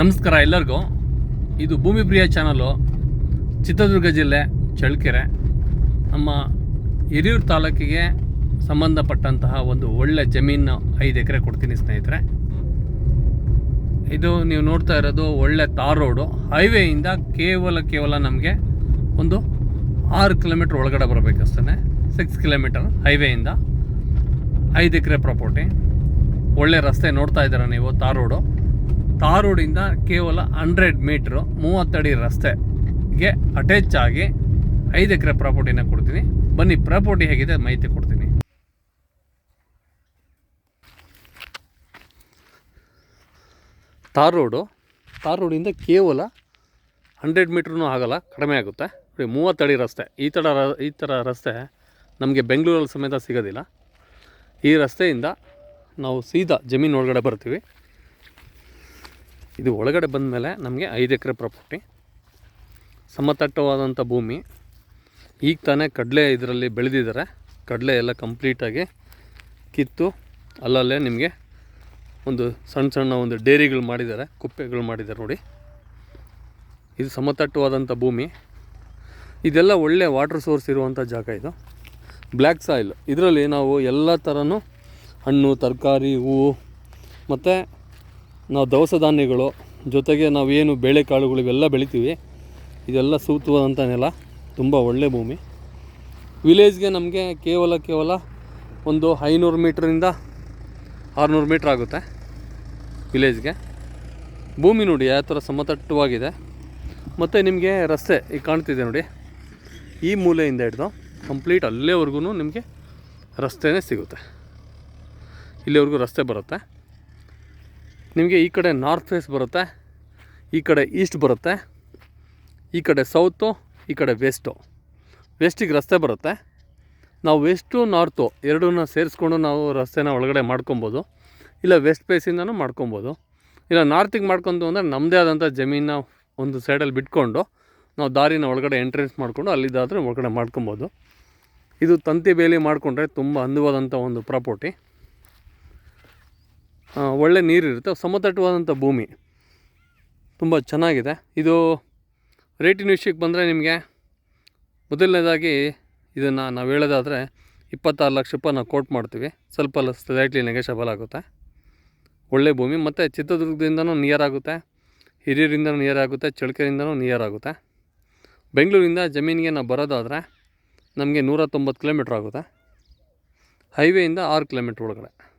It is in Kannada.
ನಮಸ್ಕಾರ ಎಲ್ಲರಿಗೂ. ಇದು ಭೂಮಿ ಪ್ರಿಯ ಚಾನಲು, ಚಿತ್ರದುರ್ಗ ಜಿಲ್ಲೆ ಚಳ್ಳಕೆರೆ. ನಮ್ಮ ಹಿರಿಯೂರು ತಾಲೂಕಿಗೆ ಸಂಬಂಧಪಟ್ಟಂತಹ ಒಂದು ಒಳ್ಳೆ ಜಮೀನು ಐದು ಎಕರೆ ಕೊಡ್ತೀನಿ ಸ್ನೇಹಿತರೆ. ಇದು ನೀವು ನೋಡ್ತಾ ಇರೋದು ಒಳ್ಳೆ ತಾರ್ ರೋಡು. ಹೈವೇಯಿಂದ ಕೇವಲ ಕೇವಲ ನಮಗೆ ಒಂದು ಆರು ಕಿಲೋಮೀಟ್ರ್ ಒಳಗಡೆ ಬರಬೇಕಷ್ಟೇ ಸಿಕ್ಸ್ ಕಿಲೋಮೀಟರ್ ಹೈವೇಯಿಂದ. ಐದು ಎಕರೆ ಪ್ರಾಪರ್ಟಿ. ಒಳ್ಳೆ ರಸ್ತೆ ನೋಡ್ತಾ ಇದ್ದೀರಾ ನೀವು ತಾರ್ ರೋಡು. ತಾರ್ ರೋಡಿಂದ ಕೇವಲ ಹಂಡ್ರೆಡ್ ಮೀಟ್ರು ಮೂವತ್ತಡಿ ರಸ್ತೆಗೆ ಅಟ್ಯಾಚ್ ಆಗಿ ಐದು ಎಕರೆ ಪ್ರಾಪರ್ಟಿನ ಕೊಡ್ತೀನಿ. ಬನ್ನಿ, ಪ್ರಾಪರ್ಟಿ ಹೇಗಿದೆ ಮಾಹಿತಿ ಕೊಡ್ತೀನಿ. ತಾರ್ ರೋಡು, ತಾರ್ ರೋಡಿಂದ ಕೇವಲ ಹಂಡ್ರೆಡ್ ಮೀಟ್ರೂ ಆಗೋಲ್ಲ, ಕಡಿಮೆ ಆಗುತ್ತೆ. ನೋಡಿ, ಮೂವತ್ತಡಿ ರಸ್ತೆ. ಈ ಥರ ರ- ಈ ಥರ ರಸ್ತೆ ನಮಗೆ ಬೆಂಗಳೂರಲ್ಲಿ ಸಮೇತ ಸಿಗೋದಿಲ್ಲ. ಈ ರಸ್ತೆಯಿಂದ ನಾವು ಸೀದಾ ಜಮೀನು ಒಳಗಡೆ ಬರ್ತೀವಿ. ಇದು ಒಳಗಡೆ ಬಂದ ಮೇಲೆ ನಮಗೆ ಐದು ಎಕರೆ ಪ್ರಾಪರ್ಟಿ ಸಮತಟ್ಟವಾದಂಥ ಭೂಮಿ. ಈಗ ತಾನೇ ಕಡಲೆ ಇದರಲ್ಲಿ ಬೆಳೆದಿದ್ದಾರೆ. ಕಡಲೆ ಎಲ್ಲ ಕಂಪ್ಲೀಟಾಗಿ ಕಿತ್ತು, ಅಲ್ಲಲ್ಲೇ ನಿಮಗೆ ಒಂದು ಸಣ್ಣ ಸಣ್ಣ ಒಂದು ಡೇರಿಗಳು ಮಾಡಿದ್ದಾರೆ, ಕುಪ್ಪೆಗಳು ಮಾಡಿದ್ದಾರೆ ನೋಡಿ. ಇದು ಸಮತಟ್ಟವಾದಂಥ ಭೂಮಿ. ಇದೆಲ್ಲ ಒಳ್ಳೆ ವಾಟರ್ ಸೋರ್ಸ್ ಇರುವಂಥ ಜಾಗ ಇದು. ಬ್ಲ್ಯಾಕ್ ಸಾಯಿಲ್ ಇದರಲ್ಲಿ ನಾವು ಎಲ್ಲ ಥರನೂ ಹಣ್ಣು, ತರಕಾರಿ, ಹೂವು, ಮತ್ತು ನಾವು ದವಸ ಧಾನ್ಯಗಳು ಜೊತೆಗೆ ನಾವೇನು ಬೇಳೆಕಾಳುಗಳು ಇವೆಲ್ಲ ಬೆಳಿತೀವಿ. ಇದೆಲ್ಲ ಸೂಕ್ತವಾದಂಥ ನೆಲ, ತುಂಬ ಒಳ್ಳೆ ಭೂಮಿ. ವಿಲೇಜ್ಗೆ ನಮಗೆ ಕೇವಲ ಕೇವಲ ಒಂದು ಐನೂರು ಮೀಟ್ರಿಂದ ಆರುನೂರು ಮೀಟ್ರ್ ಆಗುತ್ತೆ ವಿಲೇಜ್ಗೆ ಭೂಮಿ ನೋಡಿ ಯಾವ ಥರ ಸಮತಟ್ಟವಾಗಿದೆ. ಮತ್ತು ನಿಮಗೆ ರಸ್ತೆ ಈಗ ಕಾಣ್ತಿದೆ ನೋಡಿ. ಈ ಮೂಲೆಯಿಂದ ಹಿಡ್ದು ಕಂಪ್ಲೀಟ್ ಅಲ್ಲೇವರೆಗೂ ನಿಮಗೆ ರಸ್ತೆನೇ ಸಿಗುತ್ತೆ. ಇಲ್ಲಿವರೆಗೂ ರಸ್ತೆ ಬರುತ್ತೆ. ನಿಮಗೆ ಈ ಕಡೆ ನಾರ್ತ್ ಫೇಸ್ ಬರುತ್ತೆ, ಈ ಕಡೆ ಈಸ್ಟ್ ಬರುತ್ತೆ, ಈ ಕಡೆ ಸೌತು ಈ ಕಡೆ ವೆಸ್ಟು ವೆಸ್ಟಿಗೆ ರಸ್ತೆ ಬರುತ್ತೆ. ನಾವು ವೆಸ್ಟು ನಾರ್ತು ಎರಡನ್ನ ಸೇರಿಸ್ಕೊಂಡು ನಾವು ರಸ್ತೆನ ಒಳಗಡೆ ಮಾಡ್ಕೊಬೋದು, ಇಲ್ಲ ವೆಸ್ಟ್ ಫೇಸಿಂದನೂ ಮಾಡ್ಕೊಬೋದು. ಇಲ್ಲ ನಾರ್ತಿಗೆ ಮಾಡ್ಕೊಂಡು ಅಂದರೆ ನಮ್ಮದೇ ಆದಂಥ ಜಮೀನ ಒಂದು ಸೈಡಲ್ಲಿ ಬಿಟ್ಕೊಂಡು ನಾವು ದಾರಿನ ಒಳಗಡೆ ಎಂಟ್ರೆನ್ಸ್ ಮಾಡಿಕೊಂಡು ಅಲ್ಲಿದ್ದಾದರೆ ಒಳಗಡೆ ಮಾಡ್ಕೊಬೋದು. ಇದು ತಂತಿ ಬೇಲಿ ಮಾಡಿಕೊಂಡ್ರೆ ತುಂಬ ಅಂದವಾದಂಥ ಒಂದು ಪ್ರಾಪರ್ಟಿ ಒಳ್ಳೆ ನೀರಿರುತ್ತೆ. ಸಮತಟ್ಟವಾದಂಥ ಭೂಮಿ. ತುಂಬ ಚೆನ್ನಾಗಿದೆ. ಇದು ರೇಟಿನ ವಿಷಯಕ್ಕೆ ಬಂದರೆ ನಿಮಗೆ ಮೊದಲನೇದಾಗಿ ಇದನ್ನು ನಾವು ಹೇಳೋದಾದರೆ ಇಪ್ಪತ್ತಾರು ಲಕ್ಷ ರೂಪಾಯಿ ನಾವು ಕೋಟ್ ಮಾಡ್ತೀವಿ. ಸ್ವಲ್ಪ ಸ್ಲೈಟ್ಲಿ ನೆಗೆಷಬಲ್ ಆಗುತ್ತೆ. ಒಳ್ಳೆ ಭೂಮಿ. ಮತ್ತು ಚಿತ್ರದುರ್ಗದಿಂದನೂ ನಿಯರ್ ಆಗುತ್ತೆ. ಹಿರಿಯರಿಂದನೂ ನಿಯರ್ ಆಗುತ್ತೆ. ಚಳಕೆಯಿಂದನೂ ನಿಯರ್ ಆಗುತ್ತೆ. ಬೆಂಗಳೂರಿಂದ ಜಮೀನಿಗೆ ನಾವು ಬರೋದಾದರೆ ನಮಗೆ ನೂರ ತೊಂಬತ್ತು ಕಿಲೋಮೀಟ್ರ್ ಆಗುತ್ತೆ. ಹೈವೇಯಿಂದ ಆರು ಕಿಲೋಮೀಟ್ರ್ ಒಳಗಡೆ.